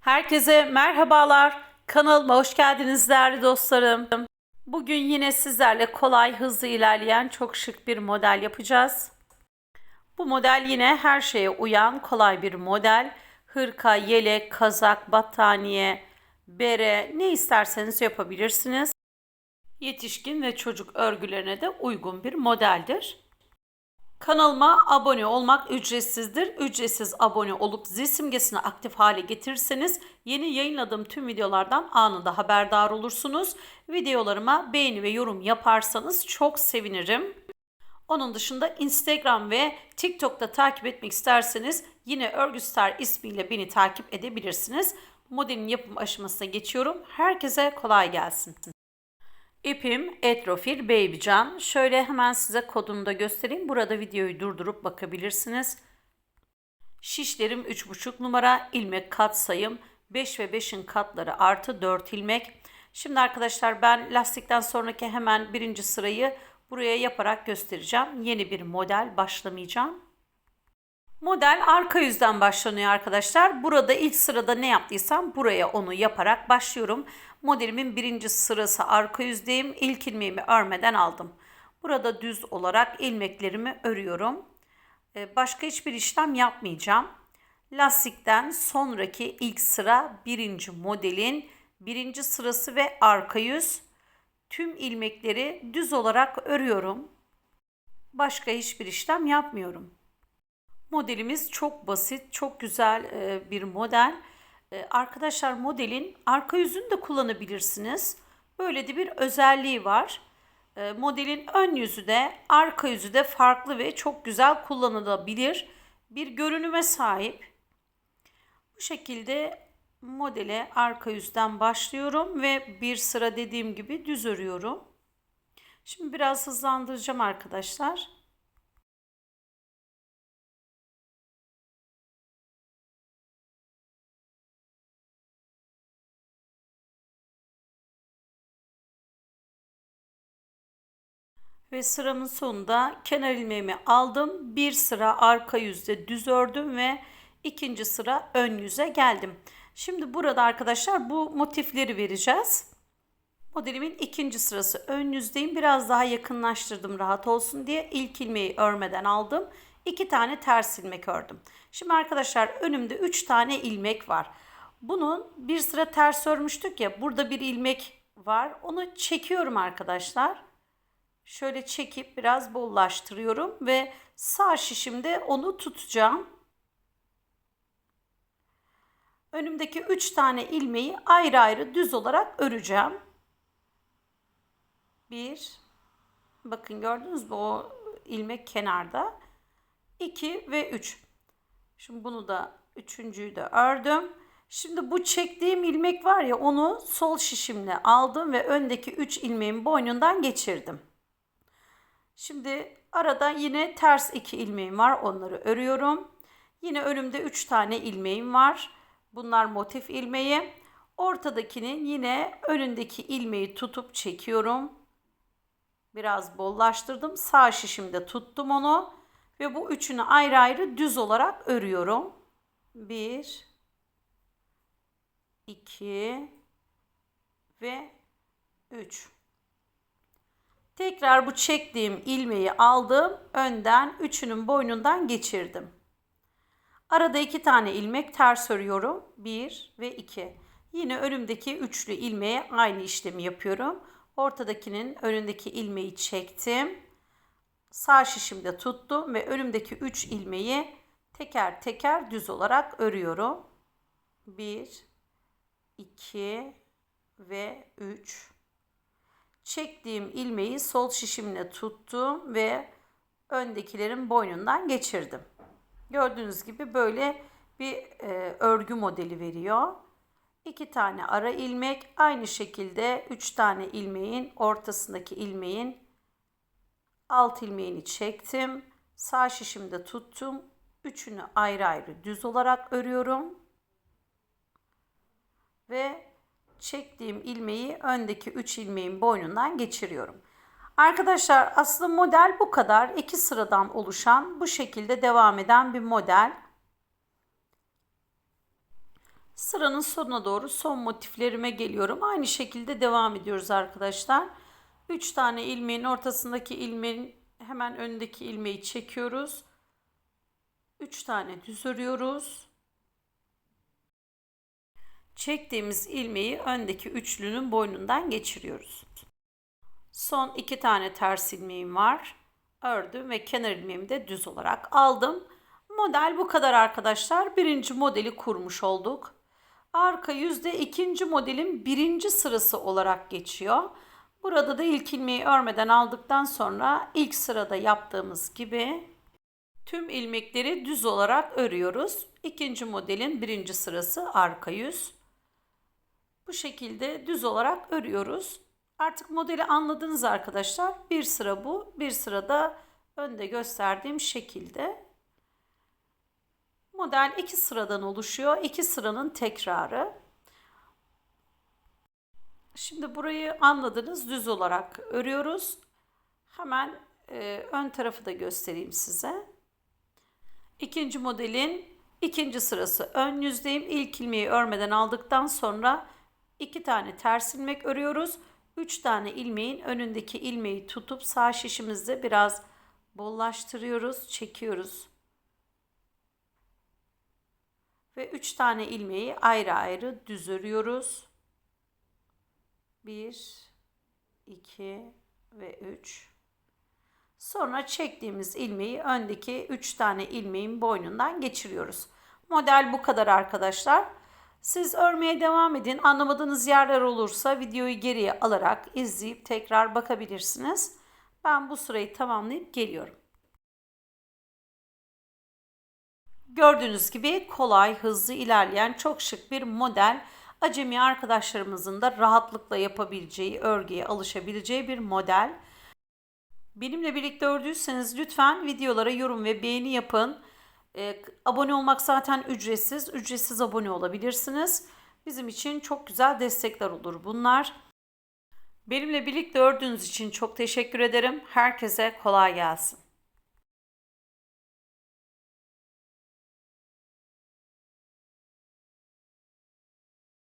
Herkese merhabalar. Kanalıma hoş geldiniz değerli dostlarım. Bugün yine sizlerle kolay, hızlı ilerleyen çok şık bir model yapacağız. Bu model yine her şeye uyan kolay bir model. Hırka, yelek, kazak, battaniye, bere ne isterseniz yapabilirsiniz. Yetişkin ve çocuk örgülerine de uygun bir modeldir. Kanalıma abone olmak ücretsizdir. Ücretsiz abone olup zil simgesini aktif hale getirirseniz yeni yayınladığım tüm videolardan anında haberdar olursunuz. Videolarıma beğeni ve yorum yaparsanız çok sevinirim. Onun dışında Instagram ve TikTok'ta takip etmek isterseniz yine Örgüstar ismiyle beni takip edebilirsiniz. Modelin yapım aşamasına geçiyorum. Herkese kolay gelsin. İpim Etrofil Babycan. Şöyle hemen size kodunu da göstereyim. Burada videoyu durdurup bakabilirsiniz. Şişlerim 3,5 numara. ilmek kat sayım 5 ve 5'in katları artı 4 ilmek. Şimdi arkadaşlar ben lastikten sonraki hemen birinci sırayı buraya yaparak göstereceğim. Yeni bir model başlamayacağım. Model arka yüzden başlanıyor arkadaşlar. Burada ilk sırada ne yaptıysam buraya onu yaparak başlıyorum. Modelimin birinci sırası arka yüzdeyim. İlk ilmeğimi örmeden aldım. Burada düz olarak ilmeklerimi örüyorum. Ee, başka hiçbir işlem yapmayacağım. Lastikten sonraki ilk sıra birinci modelin birinci sırası ve arka yüz. Tüm ilmekleri düz olarak örüyorum. Başka hiçbir işlem yapmıyorum. Modelimiz çok basit, çok güzel e, bir model. E, arkadaşlar modelin arka yüzünü de kullanabilirsiniz. Böyle de bir özelliği var. E, modelin ön yüzü de arka yüzü de farklı ve çok güzel kullanılabilir bir görünüme sahip. Bu şekilde modele arka yüzden başlıyorum ve bir sıra dediğim gibi düz örüyorum. Şimdi biraz hızlandıracağım arkadaşlar. Ve sıramın sonunda kenar ilmeğimi aldım. Bir sıra arka yüzde düz ördüm ve ikinci sıra ön yüze geldim. Şimdi burada arkadaşlar bu motifleri vereceğiz. Modelimin ikinci sırası ön yüzdeyim. Biraz daha yakınlaştırdım rahat olsun diye. ilk ilmeği örmeden aldım. İki tane ters ilmek ördüm. Şimdi arkadaşlar önümde üç tane ilmek var. Bunun bir sıra ters örmüştük ya. Burada bir ilmek var. Onu çekiyorum arkadaşlar şöyle çekip biraz bollaştırıyorum ve sağ şişimde onu tutacağım. Önümdeki 3 tane ilmeği ayrı ayrı düz olarak öreceğim. 1 Bakın gördünüz mü o ilmek kenarda. 2 ve 3. Şimdi bunu da üçüncüyü de ördüm. Şimdi bu çektiğim ilmek var ya onu sol şişimle aldım ve öndeki 3 ilmeğin boynundan geçirdim. Şimdi arada yine ters iki ilmeğim var. Onları örüyorum. Yine önümde 3 tane ilmeğim var. Bunlar motif ilmeği. Ortadakinin yine önündeki ilmeği tutup çekiyorum. Biraz bollaştırdım. Sağ şişimde tuttum onu. Ve bu üçünü ayrı ayrı düz olarak örüyorum. 1 2 ve 3 Tekrar bu çektiğim ilmeği aldım. Önden üçünün boynundan geçirdim. Arada iki tane ilmek ters örüyorum. Bir ve iki. Yine önümdeki üçlü ilmeğe aynı işlemi yapıyorum. Ortadakinin önündeki ilmeği çektim. Sağ şişimde tuttum ve önümdeki üç ilmeği teker teker düz olarak örüyorum. Bir, iki ve üç çektiğim ilmeği sol şişimle tuttum ve öndekilerin boynundan geçirdim. Gördüğünüz gibi böyle bir e, örgü modeli veriyor. İki tane ara ilmek aynı şekilde üç tane ilmeğin ortasındaki ilmeğin alt ilmeğini çektim. Sağ şişimde tuttum. Üçünü ayrı ayrı düz olarak örüyorum. Ve çektiğim ilmeği öndeki 3 ilmeğin boynundan geçiriyorum. Arkadaşlar aslında model bu kadar. iki sıradan oluşan bu şekilde devam eden bir model. Sıranın sonuna doğru son motiflerime geliyorum. Aynı şekilde devam ediyoruz arkadaşlar. 3 tane ilmeğin ortasındaki ilmeğin hemen önündeki ilmeği çekiyoruz. 3 tane düz örüyoruz. Çektiğimiz ilmeği öndeki üçlünün boynundan geçiriyoruz. Son iki tane ters ilmeğim var. Ördüm ve kenar ilmeğimi de düz olarak aldım. Model bu kadar arkadaşlar. Birinci modeli kurmuş olduk. Arka yüzde ikinci modelin birinci sırası olarak geçiyor. Burada da ilk ilmeği örmeden aldıktan sonra ilk sırada yaptığımız gibi tüm ilmekleri düz olarak örüyoruz. İkinci modelin birinci sırası arka yüz. Bu şekilde düz olarak örüyoruz. Artık modeli anladınız arkadaşlar. Bir sıra bu, bir sıra da önde gösterdiğim şekilde. Model iki sıradan oluşuyor. İki sıranın tekrarı. Şimdi burayı anladınız. Düz olarak örüyoruz. Hemen e, ön tarafı da göstereyim size. İkinci modelin ikinci sırası ön yüzdeyim. İlk ilmeği örmeden aldıktan sonra iki tane ters ilmek örüyoruz. Üç tane ilmeğin önündeki ilmeği tutup sağ şişimizde biraz bollaştırıyoruz, çekiyoruz. Ve üç tane ilmeği ayrı ayrı düz örüyoruz. Bir, iki ve üç. Sonra çektiğimiz ilmeği öndeki 3 tane ilmeğin boynundan geçiriyoruz. Model bu kadar arkadaşlar. Siz örmeye devam edin. Anlamadığınız yerler olursa videoyu geriye alarak izleyip tekrar bakabilirsiniz. Ben bu sırayı tamamlayıp geliyorum. Gördüğünüz gibi kolay, hızlı ilerleyen çok şık bir model. Acemi arkadaşlarımızın da rahatlıkla yapabileceği, örgüye alışabileceği bir model. Benimle birlikte ördüyseniz lütfen videolara yorum ve beğeni yapın. Ee, abone olmak zaten ücretsiz. Ücretsiz abone olabilirsiniz. Bizim için çok güzel destekler olur bunlar. Benimle birlikte ördüğünüz için çok teşekkür ederim. Herkese kolay gelsin.